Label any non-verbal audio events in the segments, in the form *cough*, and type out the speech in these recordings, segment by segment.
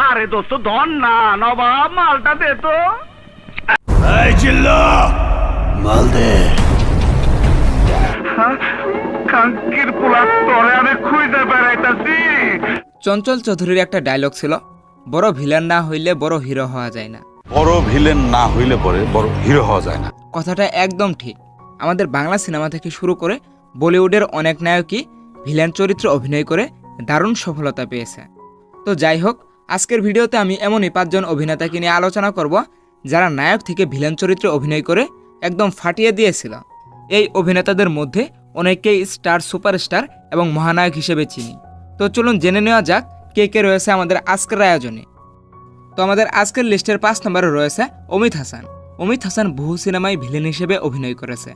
আরে দোস্ত ধন না নবাব মালটা দে তো। এই চিল্লা। মাল দে। কাঙ্কির পোলা তরে আমি খুঁজে বেড়াইতাছি। চঞ্চল চৌধুরীর একটা ডায়লগ ছিল বড় ভিলেন না হইলে বড় হিরো হওয়া যায় না। বড় ভিলেন না হইলে পরে বড় হিরো হওয়া যায় না। কথাটা একদম ঠিক। আমাদের বাংলা সিনেমা থেকে শুরু করে বলিউডের অনেক নায়কই ভিলেন চরিত্রে অভিনয় করে দারুণ সফলতা পেয়েছে। তো যাই হোক আজকের ভিডিওতে আমি এমনই পাঁচজন অভিনেতাকে নিয়ে আলোচনা করব, যারা নায়ক থেকে ভিলেন চরিত্রে অভিনয় করে একদম ফাটিয়ে দিয়েছিল। এই অভিনেতাদের মধ্যে অনেকেই স্টার, সুপারস্টার এবং মহানায়ক হিসেবে চিনি। তো চলুন জেনে নেওয়া যাক, কে কে রয়েছে আমাদের আজকের আয়োজনে। তো আমাদের আজকের লিস্টের পাঁচ নম্বরে রয়েছে অমিত হাসান। অমিত হাসান বহু সিনেমায় ভিলেন হিসেবে অভিনয় করেছে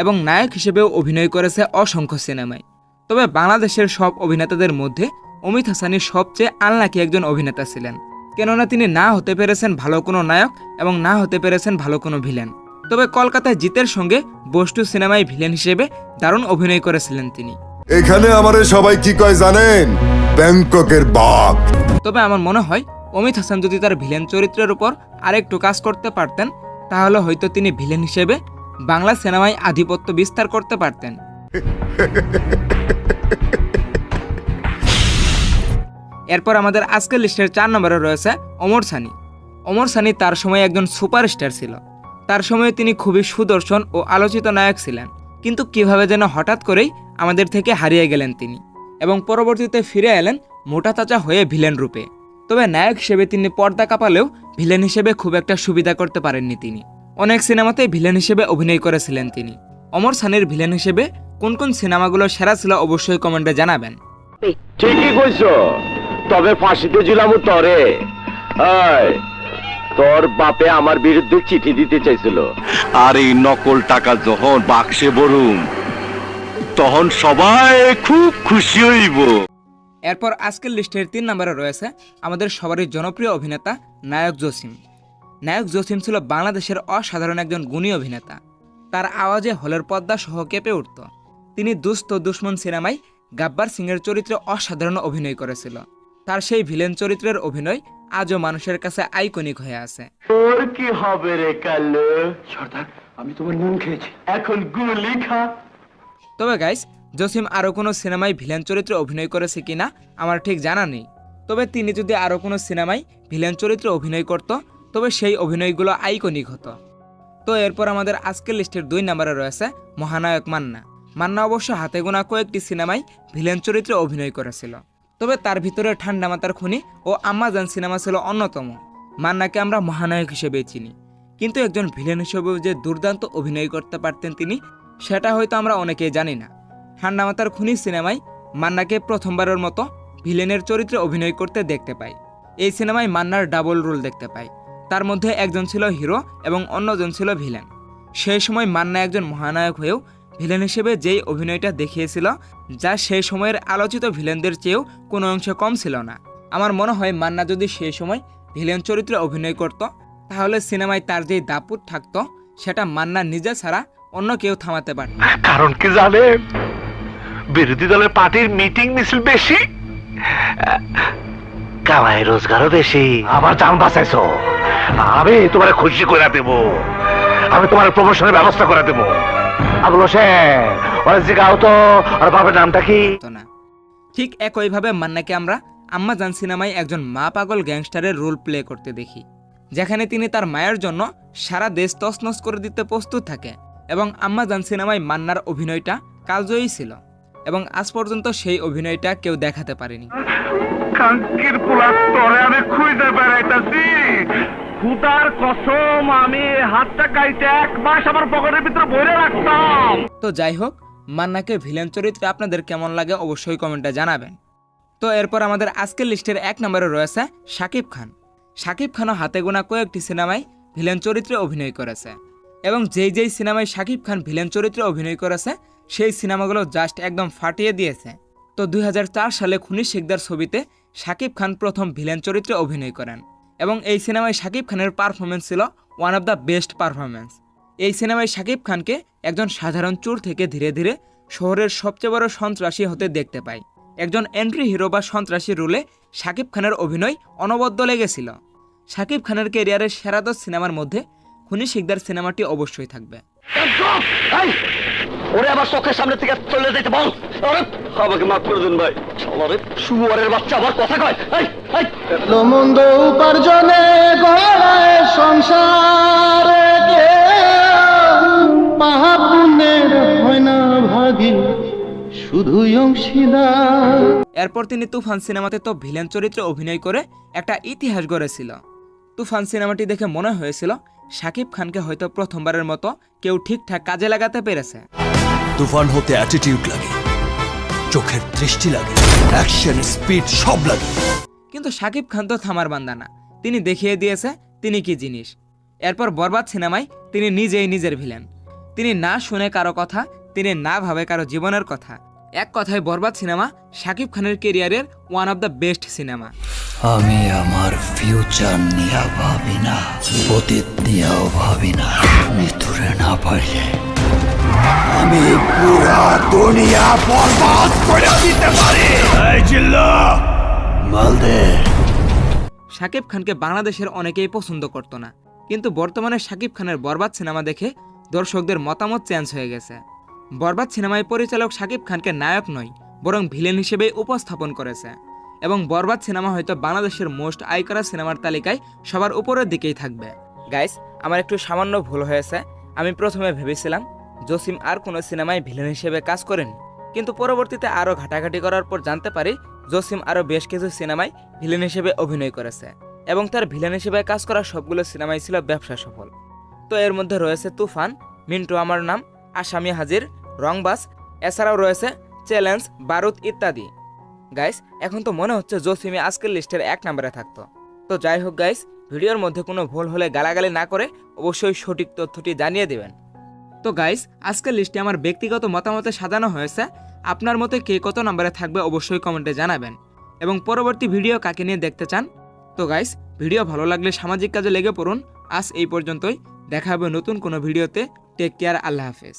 এবং নায়ক হিসেবেও অভিনয় করেছে অসংখ্য সিনেমায়। তবে বাংলাদেশের সব অভিনেতাদের মধ্যে অমিত হাসানই সবচেয়ে আনলাকি একজন অভিনেতা ছিলেন। কেননা তিনি না হতে পেরেছেন ভালো কোনো নায়ক এবং না হতে পেরেছেন ভালো কোনো ভিলেন। তবে কলকাতায় জিতের সঙ্গে বস্তু সিনেমায় ভিলেন হিসেবে দারুণ অভিনয় করেছিলেন তিনি। এখানে আমারে সবাই কি কয় জানেন? ব্যাংককের বাপ। তবে আমার মনে হয় অমিত হাসান যদি তার ভিলেন চরিত্রের উপর আরেকটু কাজ করতে পারতেন তাহলে হয়তো তিনি ভিলেন হিসেবে বাংলা সিনেমায় আধিপত্য বিস্তার করতে পারতেন। *laughs* এরপর আমাদের আজকের লিস্টের চার নম্বরে রয়েছে অমর সানি। অমর সানি তার সময় একজন সুপারস্টার ছিল। তার সময়ে তিনি খুবই সুদর্শন ও আলোচিত নায়ক ছিলেন। কিন্তু কীভাবে যেন হঠাৎ করেই আমাদের থেকে হারিয়ে গেলেন তিনি এবং পরবর্তীতে ফিরে এলেন মোটা তাজা হয়ে ভিলেন রূপে। তবে নায়ক হিসেবে তিনি পর্দা কাঁপালেও ভিলেন হিসেবে খুব একটা সুবিধা করতে পারেননি তিনি। অনেক সিনেমাতে ভিলেন হিসেবে অভিনয় করেছিলেন তিনি। অমর সানির ভিলেন হিসেবে কোন কোন সিনেমাগুলো সেরা ছিল অবশ্যই কমেন্টে জানাবেন। ঠিকই কইছ। তবে ফাঁসিতে ঝুলাম তরে। তোর বাপে আমার বিরুদ্ধে চিঠি দিতে চাইছিল। আর এই নকল টাকা যখন বাক্সে বরুম তখন সবাই খুব খুশি হইব। এরপর আজকের লিস্টের তিন নম্বরে রয়েছে আমাদের সবারই জনপ্রিয় অভিনেতা নায়ক জসিম। নায়ক জসিম ছিল বাংলাদেশের অসাধারণ একজন গুণী অভিনেতা। তার আওয়াজে হলের পর্দা সহ কেঁপে উঠত। তিনি দুস্থ দুশ্মন সিনেমায় গাব্বার সিংয়ের চরিত্রে অসাধারণ অভিনয় করেছিল। তার সেই ভিলেন চরিত্রের অভিনয় আজও মানুষের কাছে আইকনিক হয়ে আছে। তোর কি হবে রে কাল্লু সর্দার আমি তোমার নুন খেয়েছি। এখন গুলি খা। তবে গাইস জসিম আরও কোনো সিনেমায় ভিলেন চরিত্রে অভিনয় করেছে কিনা আমার ঠিক জানা নেই। তবে তিনি যদি আরও কোনো সিনেমায় ভিলেন চরিত্রে অভিনয় করত তবে সেই অভিনয়গুলো আইকনিক হতো। তো এরপর আমাদের আজকের লিস্টের দুই নম্বরে রয়েছে মহানায়ক মান্না। মান্না অবশ্য হাতে গোনা কয়েকটি সিনেমায় ভিলেন চরিত্রে অভিনয় করেছিল। তবে তার ভিতরে ঠান্ডা মাতার খুনি ও আম্মাজান সিনেমা ছিল অন্যতম। মান্নাকে আমরা মহানায়ক হিসেবে চিনি। কিন্তু একজন ভিলেন হিসেবেও যে দুর্দান্ত অভিনয় করতে পারতেন তিনি, সেটা হয়তো আমরা অনেকেই জানি না। ঠান্ডা মাতার খুনি সিনেমায় মান্নাকে প্রথমবারের মতো ভিলেনের চরিত্রে অভিনয় করতে দেখতে পাই। এই সিনেমায় মান্নার ডাবল রোল দেখতে পাই। তার মধ্যে একজন ছিল হিরো এবং অন্যজন ছিল ভিলেন। সেই সময় মান্না একজন মহানায়ক হয়েও ভিলেন হিসেবে যেই অভিনয়টা দেখিয়েছিল, যা সেই সময়ের আলোচিত ভিলেনদের চেয়েও কোনো অংশে কম ছিল না। আমার মনে হয় মান্না যদি সেই সময় ভিলেন চরিত্রে অভিনয় করত, তাহলে সিনেমায় তার যেই দাপুট থাকতো, সেটা মান্না নিজে ছাড়া অন্য কেউ থামাতে পারত কারণ কি জানেন? বিরোধী দলের পার্টির মিটিং মিছিল বেশি, কামাই রোজগারও বেশি। আমার জান বাঁচাইছো। আমি তোমার খুশি করে দেব। আমি তোমার প্রমোশনের ব্যবস্থা করে দেব। আবুল হোসেন ওরা জিগাও তো আর বাবার নামটা কি? হতো না। ঠিক একইভাবে মান্নাকে আমরা আম্মা জান সিনেমায় একজন মা পাগল গ্যাংস্টারের রোল প্লে করতে দেখি যেখানে তিনি তার মায়ের জন্য সারা দেশ তছনছ করে দিতে প্রস্তুত থাকে এবং আম্মা জান সিনেমায় মান্নার অভিনয়টা কালজয়ী ছিল এবং আজ পর্যন্ত সেই অভিনয়টা কেউ দেখাতে পারেনি। কাঙ্কির পোলা তরে আমি খুঁজে বেড়াইতাছি। খুদার কসম, আমি হাতটা কাইতে এক মাস আমার পকেটের ভিতরে ভরে রাখতাম। তো যাই হোক, মান্নাকে ভিলেন চরিত্রে আপনাদের কেমন লাগে অবশ্যই কমেন্টে জানাবেন। তো এরপর আমাদের আজকের লিস্টের এক নম্বরে রয়েছে শাকিব খান। শাকিব খানও হাতে গোনা কয়েকটি সিনেমায় ভিলেন চরিত্রে অভিনয় করেছে। এবং যেই যেই সিনেমায় শাকিব খান ভিলেন চরিত্রে অভিনয় করেছে, সেই সিনেমাগুলো জাস্ট একদম ফাটিয়ে দিয়েছে। তো দুই হাজার চার সালে খুনি শেখদার ছবিতে শাকিব খান প্রথম ভিলেন চরিত্রে অভিনয় করেন। এবং এই সিনেমায় শাকিব খানের পারফরমেন্স ছিল one of the best performance এই সিনেমায় শাকিব খানকে একজন সাধারণ চোর থেকে ধীরে ধীরে শহরের সবচেয়ে বড় সন্ত্রাসী হতে দেখতে পাই। একজন এন্ট্রি হিরো বা সন্ত্রাসী রোলে শাকিব খানের অভিনয় অনবদ্য লেগেছিল। শাকিব খানের ক্যারিয়ারের সেরা দশ সিনেমার মধ্যে খুনি শিকদার সিনেমাটি অবশ্যই থাকবে। ওরে আমার চোখের সামনে থেকে চলে যেতে বল। আরে আমাকে মাফ করে দিন ভাই। আরে শুয়ারের বাচ্চা আবার কথা কয়। এই, এই। মন্দ উপার্জনে গড়ায় সংসারে পাহাপুণ্যের হয় না ভাগি শুধুই অংশীদার। এরপর তিনি তুফান সিনেমাতে তো ভিলেন চরিত্রে অভিনয় করে একটা ইতিহাস গড়েছিল। তুফান সিনেমাটি দেখে মনে হয়েছিল শাকিব খানকে হয়তো প্রথমবারের মতো কেউ ঠিকঠাক কাজে লাগাতে পেরেছে। তুফান হতে অ্যাটিটিউড লাগে। চোখের দৃষ্টি লাগে। অ্যাকশন স্পিড সব লাগে। কিন্তু শাকিব খান তো থামার বান্দা না। তিনি দেখিয়ে দিয়েছে তিনি কি জিনিস। এরপর বরবাদ সিনেমায় তিনি নিজেই নিজের ভিলেন তিনি না শুনে কারও কথা তিনি না ভাবে কারও জীবনের কথা। এক কথায় বরবাদ সিনেমা শাকিব খানের কেরিয়ারের one of the best cinema. আমি আমার ফিউচার নিয়ে ভাবি না অতীত নিয়েও ভাবি না। মৃত্যুরে না পারলে আমি পুরা দুনিয়া বরবাদ করে দিতে পারি। এই জিল্লা মালদে শাকিব খানকে বাংলাদেশের অনেকেই পছন্দ করত না। কিন্তু বর্তমানে শাকিব খানের বরবাদ সিনেমা দেখে দর্শকদের মতামত চেঞ্জ হয়ে গেছে। বরবাদ সিনেমায় পরিচালক শাকিব খানকে নায়ক নয় বরং ভিলেন হিসেবে উপস্থাপন করেছে। এবং বরবাদ সিনেমা হয়তো বাংলাদেশের মোস্ট আই করা সিনেমার তালিকায় সবার উপরের দিকেই থাকবে। গাইস আমার একটু সামান্য ভুল হয়েছে। আমি প্রথমে ভেবেছিলাম জসিম আর কোনো সিনেমায় ভিলেন হিসেবে কাজ করেন। কিন্তু পরবর্তীতে আরও ঘাটাঘাটি করার পর জানতে পারি, জসিম আরও বেশ কিছু সিনেমায় ভিলেন হিসেবে অভিনয় করেছে এবং তার ভিলেন হিসেবে কাজ করা সবগুলো সিনেমাই ছিল ব্যবসা সফল। তো এর মধ্যে রয়েছে তুফান, মিন্টু আমার নাম, আসামি হাজির, রংবাস, এছাড়াও রয়েছে চ্যালেঞ্জ, বারুদ ইত্যাদি। গাইস, এখন তো মনে হচ্ছে জসিমি আজকের লিস্টের এক নম্বরে থাকতো। তো যাই হোক গাইস, ভিডিওর মধ্যে কোনো ভুল হলে গালাগালি না করে অবশ্যই সঠিক তথ্যটি জানিয়ে দেবেন। তো গাইস আজকের লিস্টে আমার ব্যক্তিগত মতামতে সাজানো হয়েছে। আপনার মতে কে কত নাম্বারে থাকবে অবশ্যই কমেন্টে জানাবেন। এবং পরবর্তী ভিডিও কাকে নিয়ে দেখতে চান? তো গাইস ভিডিও ভালো লাগলে সামাজিক কাজে লেগে পড়ুন। আজ এই পর্যন্তই। দেখা হবে নতুন কোনো ভিডিওতে টেক কেয়ার আল্লাহ হাফেজ।